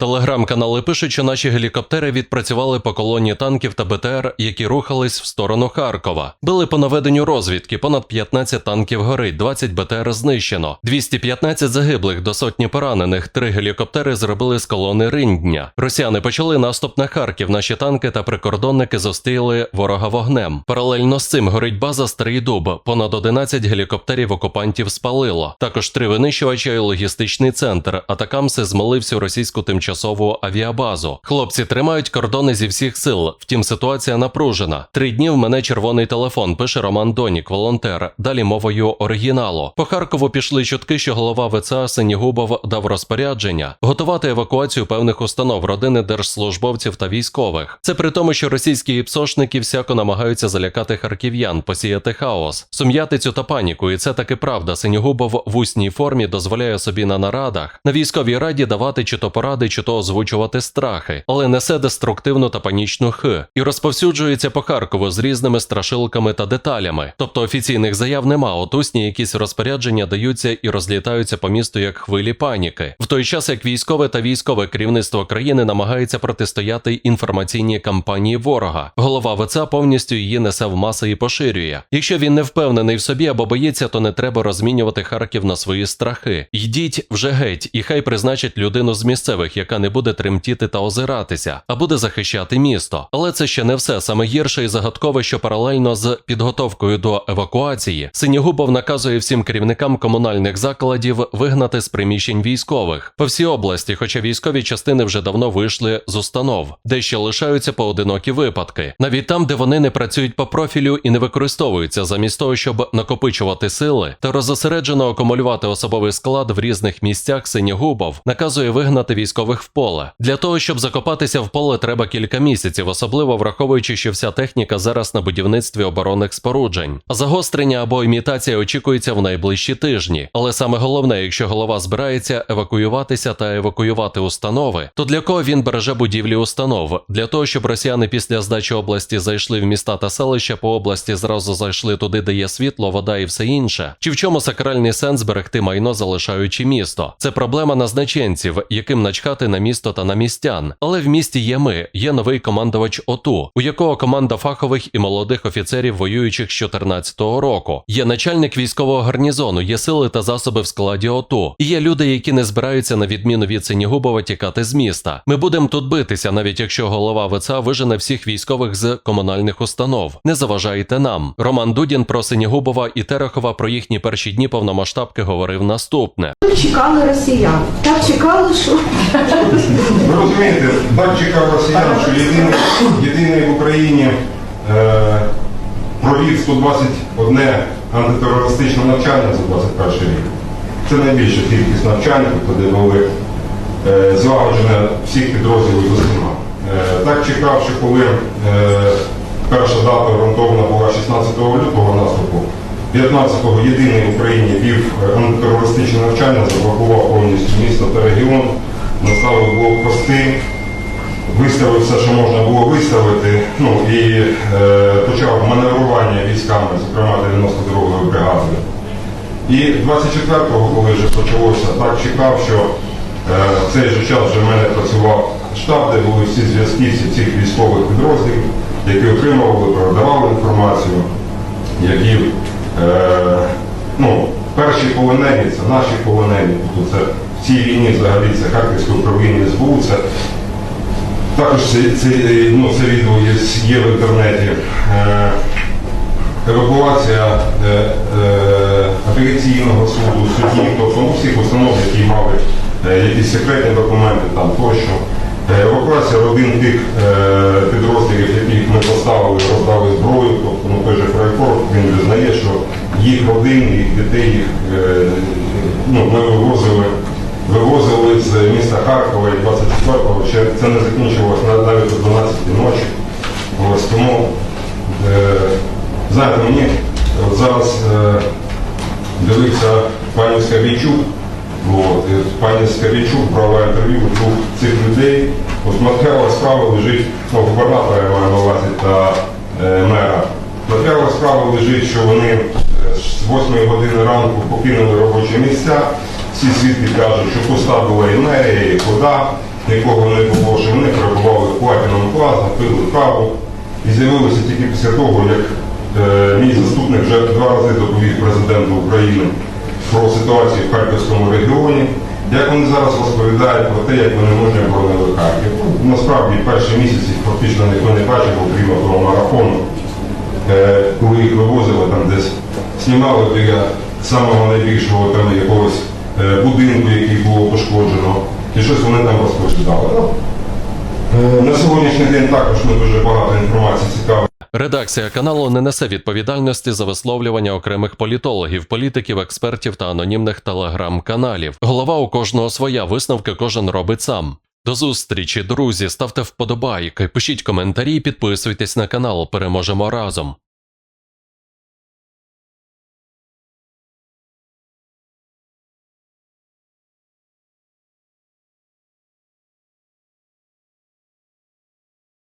Телеграм-канали пишуть, що наші гелікоптери відпрацювали по колоні танків та БТР, які рухались в сторону Харкова. Били по наведенню розвідки, понад 15 танків горить, 20 БТР знищено, 215 загиблих до сотні поранених. Три гелікоптери зробили з колони Риндня. Росіяни почали наступ на Харків. Наші танки та прикордонники зустріли ворога вогнем. Паралельно з цим горить база Старий Дуб. Понад 11 гелікоптерів окупантів спалило. Також три винищувача і логістичний центр. Атакамси змали всю російську тимчасову авіабазу. Хлопці тримають кордони зі всіх сил. Втім, ситуація напружена. Три дні в мене червоний телефон. Пише Роман Донік, волонтер. Далі мовою оригіналу. По Харкову пішли чутки, що голова ВЦА Синігубов дав розпорядження готувати евакуацію певних установ родини держслужбовців та військових. Це при тому, що російські іпсошники всяко намагаються залякати харків'ян, посіяти хаос, сум'ятицю та паніку. І це таки правда. Синігубов в усній формі дозволяє собі на нарадах на військовій раді давати чи то поради, чи то озвучувати страхи, але несе деструктивну та панічну х і розповсюджується по Харкову з різними страшилками та деталями. Тобто офіційних заяв нема. От усні якісь розпорядження даються і розлітаються по місту як хвилі паніки. В той час як військове та військове керівництво країни намагається протистояти інформаційній кампанії ворога. Голова ВЦА повністю її несе в маси і поширює. Якщо він не впевнений в собі або боїться, то не треба розмінювати Харків на свої страхи. Йдіть вже геть, і хай призначить людину з місцевих, яка не буде тремтіти та озиратися, а буде захищати місто. Але це ще не все. Саме гірше і загадкове, що паралельно з підготовкою до евакуації Синігубов наказує всім керівникам комунальних закладів вигнати з приміщень військових по всій області, хоча військові частини вже давно вийшли з установ, де ще лишаються поодинокі випадки, навіть там, де вони не працюють по профілю і не використовуються, замість того, щоб накопичувати сили та розосереджено акумулювати особовий склад в різних місцях. Синігубов наказує вигнати військових в поле. Для того щоб закопатися в поле, треба кілька місяців, особливо враховуючи, що вся техніка зараз на будівництві оборонних споруджень. Загострення або імітація очікується в найближчі тижні. Але саме головне, якщо голова збирається евакуюватися та евакуювати установи, то для кого він береже будівлі установ? Для того, щоб росіяни після здачі області зайшли в міста та селища по області, зразу зайшли туди, де є світло, вода і все інше. Чи в чому сакральний сенс берегти майно, залишаючи місто? Це проблема назначенців, яким начхати на місто та на містян. Але в місті є ми, є новий командувач ОТУ, у якого команда фахових і молодих офіцерів, воюючих з 14-го року. Є начальник військового гарнізону, є сили та засоби в складі ОТУ. І є люди, які не збираються на відміну від Синігубова тікати з міста. Ми будемо тут битися, навіть якщо голова ВЦА вижене всіх військових з комунальних установ. Не заважайте нам. Роман Дудін про Синігубова і Терехова про їхні перші дні повномасштабки говорив наступне. Чекали росіян. Так чекали, що Ви розумієте, так чекав росіян, що єдиний, єдиний в Україні е, провів 121 антитерористичне навчання за 21 рік. Це найбільша кількість навчань, тобто, де були е, злагоджені всіх підрозділів з усіма. Е, так чекав, що коли е, перша дата орієнтована була 16 лютого наступу, 15-го єдиний в Україні вів антитерористичне навчання, заблокував повністю місто та регіон, наставив блокпости, виставив все, що можна було виставити, ну і е, почав маневрування військами, зокрема 92-ї бригади. І 24-го, коли вже почалося, так чекав, що е, в цей же час вже в мене працював штаб, де були всі зв'язківці цих військових підрозділів, які отримували, передавали інформацію, які е, ну, перші полонені, це наші полонені, тобто це цій війні взагалі це Харківське управління СБУ, це також це, це, ну, це відео є, є в інтернеті. Е, евакуація е, е, апеляційного суду, судів, тобто ну, всіх установ, які мали е, якісь секретні документи там тощо. Е, Евакуація родин тих е, підрозділів, яких ми поставили, роздали зброю, тобто ну, той же Фрайкор, він визнає, що їх родин, їх дітей, їх, е, ну, ми вивозили, вивозили з міста Харкова і 24-го, ще це не закінчилось навіть о 12 ночі. Ось тому е, Знаєте, мені от зараз е, дивився пані Скабійчук, от, пані Скабійчук брала інтерв'ю двох цих людей. От матеріал справи лежить, ну, губернатора я маю на увазі та е, мера. Матеріал справи лежить, що вони е, з 8 години ранку покинули робочі місця. Всі свідки кажуть, що пуста була і хода, нікого не було, що вони перебували в Платіном Плаза, пили каву. І з'явилося тільки після того, як е, мій заступник вже два рази доповів президенту України про ситуацію в Харківському регіоні. Як вони зараз розповідають про те, як вони мужньо оборонили Харків. Насправді перші місяці фактично ніхто не бачив, окрім того марафону, е, коли їх вивозили там десь, знімали біля самого найбільшого там якогось будинку, який було пошкоджено, і щось вони там розповідали. Ну, е, На сьогоднішній день також не дуже багато інформації цікавої. Редакція каналу не несе відповідальності за висловлювання окремих політологів, політиків, експертів та анонімних телеграм-каналів. Голова у кожного своя висновки кожен робить сам. До зустрічі, друзі. Ставте вподобайки, пишіть коментарі, підписуйтесь на канал. Переможемо разом.